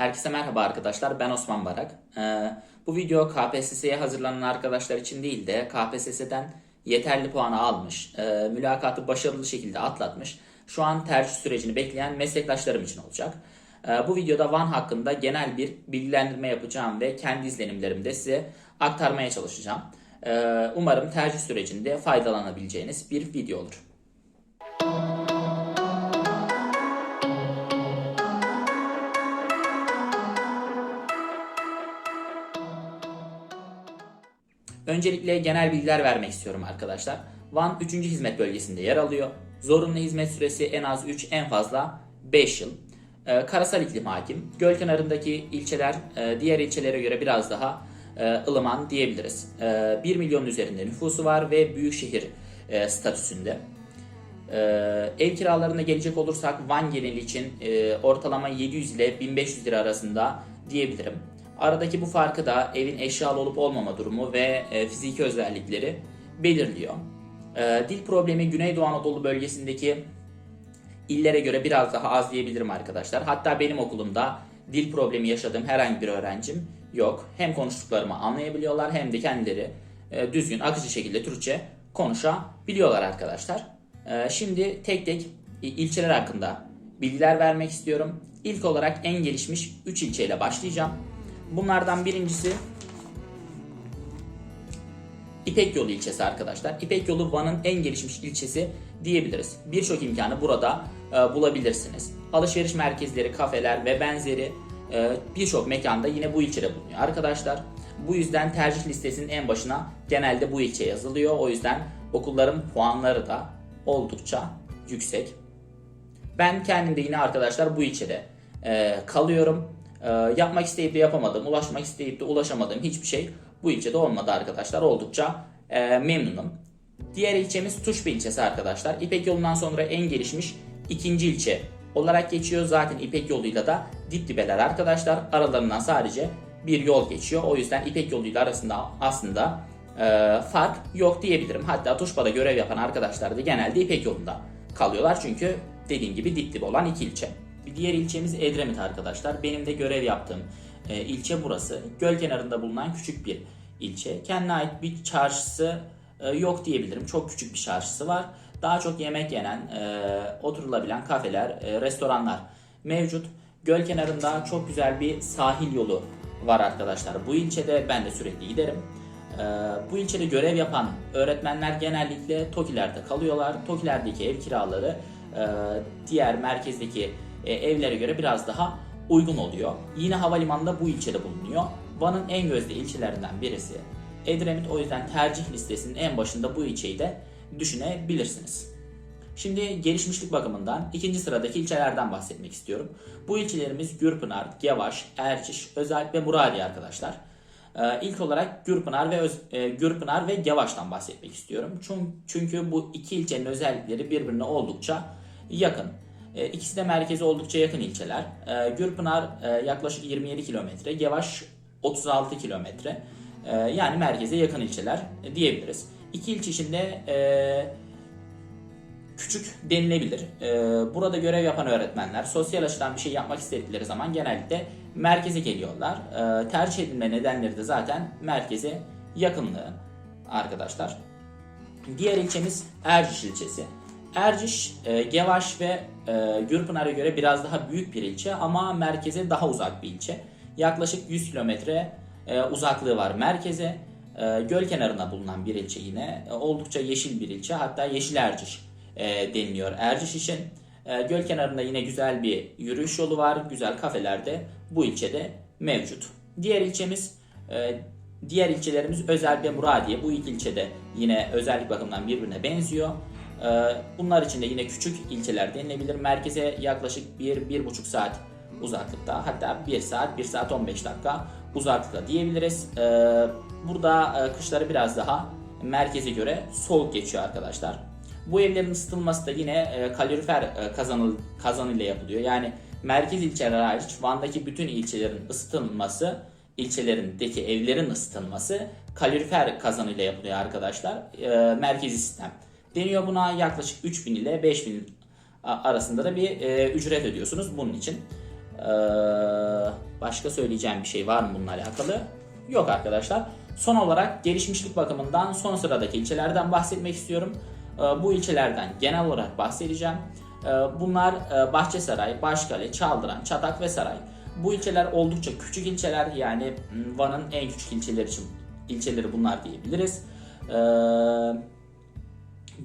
Herkese merhaba arkadaşlar. Ben Osman Barak. Ee, bu video KPSS'ye hazırlanan arkadaşlar için değil de KPSS'den yeterli puanı almış, e, mülakatı başarılı şekilde atlatmış, şu an tercih sürecini bekleyen meslektaşlarım için olacak. Ee, bu videoda Van hakkında genel bir bilgilendirme yapacağım ve kendi izlenimlerimi de size aktarmaya çalışacağım. Ee, umarım tercih sürecinde faydalanabileceğiniz bir video olur. Öncelikle genel bilgiler vermek istiyorum arkadaşlar. Van 3. hizmet bölgesinde yer alıyor. Zorunlu hizmet süresi en az 3, en fazla 5 yıl. Ee, karasal iklim hakim. Göl kenarındaki ilçeler e, diğer ilçelere göre biraz daha e, ılıman diyebiliriz. E, 1 milyon üzerinde nüfusu var ve büyük şehir e, statüsünde. Ee, ev kiralarına gelecek olursak Van geneli için e, ortalama 700 ile 1500 lira arasında diyebilirim. Aradaki bu farkı da evin eşyalı olup olmama durumu ve e, fiziki özellikleri belirliyor. Ee, dil problemi Güneydoğu Anadolu bölgesindeki illere göre biraz daha az diyebilirim arkadaşlar. Hatta benim okulumda dil problemi yaşadığım herhangi bir öğrencim yok. Hem konuştuklarımı anlayabiliyorlar hem de kendileri e, düzgün, akıcı şekilde Türkçe konuşabiliyorlar arkadaşlar. E, Şimdi tek tek il- ilçeler hakkında bilgiler vermek istiyorum. İlk olarak en gelişmiş 3 ilçeyle başlayacağım. Bunlardan birincisi İpek Yolu ilçesi arkadaşlar. İpek Yolu Van'ın en gelişmiş ilçesi diyebiliriz. Birçok imkanı burada e, bulabilirsiniz. Alışveriş merkezleri, kafeler ve benzeri e, birçok mekanda yine bu ilçede bulunuyor arkadaşlar. Bu yüzden tercih listesinin en başına genelde bu ilçe yazılıyor. O yüzden okulların puanları da oldukça yüksek. Ben kendim de yine arkadaşlar bu ilçede e, kalıyorum. E, yapmak isteyip de yapamadım, ulaşmak isteyip de ulaşamadığım hiçbir şey bu ilçede olmadı arkadaşlar. Oldukça e, memnunum. Diğer ilçemiz Tuşba ilçesi arkadaşlar. İpek yolundan sonra en gelişmiş ikinci ilçe olarak geçiyor. Zaten İpek yoluyla da dip dibeler arkadaşlar. Aralarından sadece bir yol geçiyor. O yüzden İpek yoluyla arasında aslında e, fark yok diyebilirim. Hatta Tuşba'da görev yapan arkadaşlar da genelde İpek yolunda kalıyorlar. Çünkü dediğim gibi dip dibe olan iki ilçe. Bir diğer ilçemiz Edremit arkadaşlar. Benim de görev yaptığım e, ilçe burası. Göl kenarında bulunan küçük bir ilçe. Kendine ait bir çarşısı e, yok diyebilirim. Çok küçük bir çarşısı var. Daha çok yemek yenen, e, oturulabilen kafeler, e, restoranlar mevcut. Göl kenarında çok güzel bir sahil yolu var arkadaşlar. Bu ilçede ben de sürekli giderim. Ee, bu ilçede görev yapan öğretmenler genellikle TOKİ'lerde kalıyorlar. TOKİ'lerdeki ev kiraları e, diğer merkezdeki e, evlere göre biraz daha uygun oluyor. Yine havalimanında bu ilçede bulunuyor. Van'ın en gözde ilçelerinden birisi. Edremit o yüzden tercih listesinin en başında bu ilçeyi de düşünebilirsiniz. Şimdi gelişmişlik bakımından ikinci sıradaki ilçelerden bahsetmek istiyorum. Bu ilçelerimiz Gürpınar, Gevaş, Erciş, Özalp ve Muradiye arkadaşlar. Ee, ilk olarak Gürpınar ve Öz, e, Gürpınar ve Gevaş'tan bahsetmek istiyorum. Çünkü, çünkü bu iki ilçenin özellikleri birbirine oldukça yakın. E, ikisi de merkeze oldukça yakın ilçeler. E, Gürpınar e, yaklaşık 27 kilometre, Gevaş 36 kilometre. E, yani merkeze yakın ilçeler e, diyebiliriz. İki ilçe içinde e, küçük denilebilir. Ee, burada görev yapan öğretmenler sosyal açıdan bir şey yapmak istedikleri zaman genellikle merkeze geliyorlar. Ee, tercih edilme nedenleri de zaten merkeze yakınlığı arkadaşlar. Diğer ilçemiz Erciş ilçesi. Erciş, e, Gevaş ve e, Gürpınar'a göre biraz daha büyük bir ilçe ama merkeze daha uzak bir ilçe. Yaklaşık 100 kilometre e, uzaklığı var merkeze. E, göl kenarında bulunan bir ilçe yine. E, oldukça yeşil bir ilçe. Hatta Yeşil Erciş e, deniliyor Erciş için. E, göl kenarında yine güzel bir yürüyüş yolu var. Güzel kafeler de bu ilçede mevcut. Diğer ilçemiz e, diğer ilçelerimiz Özel ve Muradiye. Bu iki ilçede yine özellik bakımından birbirine benziyor. E, bunlar için de yine küçük ilçeler denilebilir. Merkeze yaklaşık 1-1,5 saat uzaklıkta. Hatta 1 saat, 1 saat 15 dakika uzaklıkta diyebiliriz. E, burada e, kışları biraz daha merkeze göre soğuk geçiyor arkadaşlar. Bu evlerin ısıtılması da yine e, kalorifer e, kazanıl, kazanıyla yapılıyor. Yani merkez ilçeler hariç Van'daki bütün ilçelerin ısıtılması, ilçelerindeki evlerin ısıtılması kalorifer kazanıyla yapılıyor arkadaşlar. E, merkezi sistem. Deniyor buna yaklaşık 3000 ile 5000 a- arasında da bir e, ücret ödüyorsunuz bunun için. E, Başka söyleyeceğim bir şey var mı bununla alakalı? Yok arkadaşlar. Son olarak gelişmişlik bakımından son sıradaki ilçelerden bahsetmek istiyorum. Ee, Bu ilçelerden genel olarak bahsedeceğim. Ee, Bunlar e, Bahçesaray, Başkale, Çaldıran, Çatak ve Saray. Bu ilçeler oldukça küçük ilçeler yani Van'ın en küçük ilçeleri için ilçeleri bunlar diyebiliriz. Ee,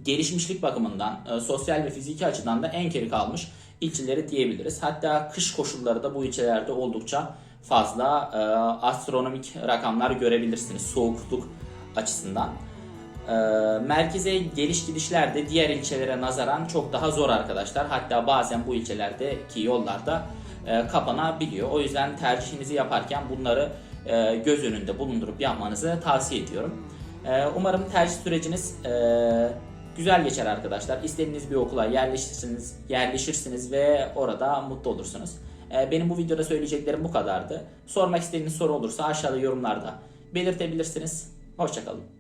gelişmişlik bakımından, e, sosyal ve fiziki açıdan da en geri kalmış ilçeleri diyebiliriz. Hatta kış koşulları da bu ilçelerde oldukça fazla e, astronomik rakamlar görebilirsiniz soğukluk açısından. E, merkeze geliş gidişler de diğer ilçelere nazaran çok daha zor arkadaşlar. Hatta bazen bu ilçelerdeki yollarda e, kapanabiliyor. O yüzden tercihinizi yaparken bunları göz önünde bulundurup yapmanızı tavsiye ediyorum. Umarım tercih süreciniz güzel geçer arkadaşlar. İstediğiniz bir okula yerleşirsiniz, yerleşirsiniz ve orada mutlu olursunuz. E, benim bu videoda söyleyeceklerim bu kadardı. Sormak istediğiniz soru olursa aşağıda yorumlarda belirtebilirsiniz. Hoşçakalın.